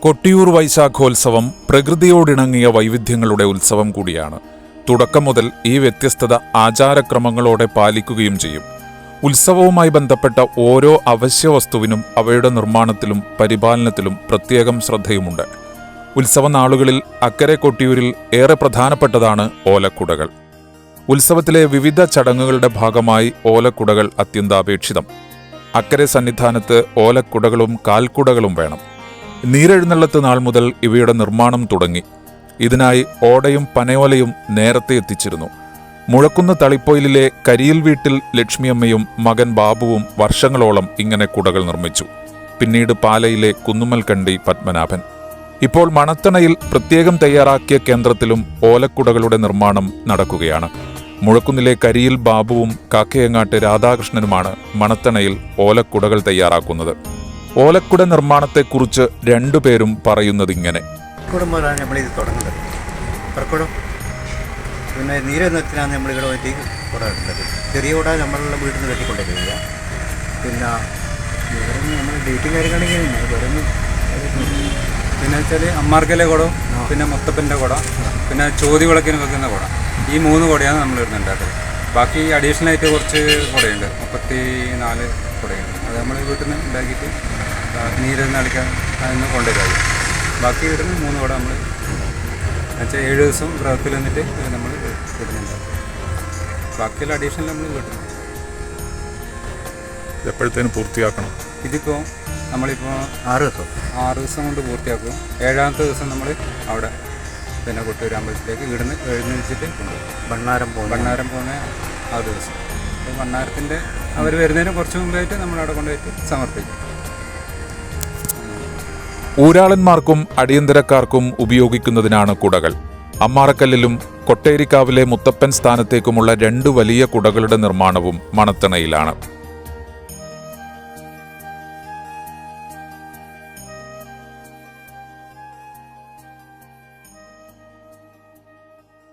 കൊട്ടിയൂർ വൈശാഖോത്സവം പ്രകൃതിയോടിണങ്ങിയ വൈവിധ്യങ്ങളുടെ ഉത്സവം കൂടിയാണ്. തുടക്കം മുതൽ ഈ വ്യത്യസ്തത ആചാരക്രമങ്ങളോടെ പാലിക്കുകയും ചെയ്യും. ഉത്സവവുമായി ബന്ധപ്പെട്ട ഓരോ അവശ്യ വസ്തുവിനും അവയുടെ നിർമ്മാണത്തിലും പരിപാലനത്തിലും പ്രത്യേകം ശ്രദ്ധയുമുണ്ട്. ഉത്സവ നാളുകളിൽ അക്കരെ കൊട്ടിയൂരിൽ ഏറെ പ്രധാനപ്പെട്ടതാണ് ഓലക്കുടകൾ. ഉത്സവത്തിലെ വിവിധ ചടങ്ങുകളുടെ ഭാഗമായി ഓലക്കുടകൾ അത്യന്താപേക്ഷിതം. അക്കരെ സന്നിധാനത്ത് ഓലക്കുടകളും കാൽക്കുടകളും വേണം. നീരെഴുന്നള്ളത്ത് നാൾ മുതൽ ഇവയുടെ നിർമ്മാണം തുടങ്ങി. ഇതിനായി ഓടയും പനയോലയും നേരത്തെ എത്തിച്ചിരുന്നു. മുഴക്കുന്ന് തളിപ്പൊയിലിലെ കരിയിൽ വീട്ടിൽ ലക്ഷ്മിയമ്മയും മകൻ ബാബുവും വർഷങ്ങളോളം ഇങ്ങനെ കുടകൾ നിർമ്മിച്ചു. പിന്നീട് പാലയിലെ കുന്നുമ്മൽക്കണ്ടി പത്മനാഭൻ. ഇപ്പോൾ മണത്തണയിൽ പ്രത്യേകം തയ്യാറാക്കിയ കേന്ദ്രത്തിലും ഓലക്കുടകളുടെ നിർമ്മാണം നടക്കുകയാണ്. മുഴക്കുന്നിലെ കരിയിൽ ബാബുവും കാക്കയങ്ങാട്ട് രാധാകൃഷ്ണനുമാണ് മണത്തണയിൽ ഓലക്കുടകൾ തയ്യാറാക്കുന്നത്. ഓലക്കുട നിർമ്മാണത്തെക്കുറിച്ച് രണ്ടുപേരും പറയുന്നത് ഇങ്ങനെ നമ്മളിത് തുടങ്ങുന്നത്. പിന്നെ നീരന്നത്തിനാണ് നമ്മളിവിടെ വറ്റി കുടക്കുന്നത് ചെറിയ കുട നമ്മളുടെ വീട്ടിൽ നിന്ന് കെട്ടിക്കൊണ്ടിരിക്കുക. പിന്നെ വേറെ നമ്മൾ ഡേറ്റും കാര്യങ്ങളാണെങ്കിൽ വേറെ പിന്നെ വെച്ചാൽ അമ്മാർക്കലെ കുടം? പിന്നെ മുത്തപ്പന്റെ കുടം. പിന്നെ ചോതി വിളക്കിന് വെക്കുന്ന കുടം. ഈ മൂന്ന് കുടയാണ് നമ്മൾ ഇവിടുന്ന് ഉണ്ടാക്കുന്നത്. ബാക്കി അഡീഷണൽ ആയിട്ട് കുറച്ച് കുടയുണ്ട്. മുപ്പത്തി നാല് കുടയുണ്ട്. അത് നമ്മൾ വീട്ടിൽ നിന്ന് ഉണ്ടാക്കിയിട്ട് നീരൊന്ന് അടിക്കാൻ അതിന് കൊണ്ടുവരാം. ബാക്കി ഇവിടുന്ന് മൂന്ന് കുട നമ്മൾ എന്നുവെച്ചാൽ ഏഴ് ദിവസം വ്രതത്തിൽ നിന്നിട്ട് നമ്മൾ ഇടുന്നുണ്ടാക്കും ബാക്കിയുള്ള അഡീഷണൽ നമ്മൾ വീട്ടിൽ എപ്പോഴത്തേനും പൂർത്തിയാക്കണം? ഇതിപ്പോൾ നമ്മളിപ്പോൾ ആറ് ദിവസം. ആറ് ദിവസം കൊണ്ട് പൂർത്തിയാക്കും. ഏഴാമത്തെ ദിവസം നമ്മൾ അവിടെ പിന്നെ കൊട്ടൂർ അമ്പലത്തിലേക്ക് ഇവിടുന്ന് എഴുന്നേൽച്ചിട്ട് ബണ്ണാരം ഭണ്ണാരം ബണ്ണാരം ഭണ്ണാരം പോകുന്ന ആ ദിവസം. അപ്പോൾ ഭണ്ണാരത്തിന്റെ അവർ വരുന്നതിന് കുറച്ച് മുമ്പായിട്ട് നമ്മൾ അവിടെ കൊണ്ടുപോയിട്ട് സമർപ്പിക്കും. ഊരാളന്മാർക്കും അടിയന്തരക്കാർക്കും ഉപയോഗിക്കുന്നതിനാണ് കുടകൾ. അമ്മാറക്കല്ലിലും കൊട്ടേരിക്കാവിലെ മുത്തപ്പൻ സ്ഥാനത്തേക്കുമുള്ള രണ്ട് വലിയ കുടകളുടെ നിർമ്മാണവും മണത്തണയിലാണ്.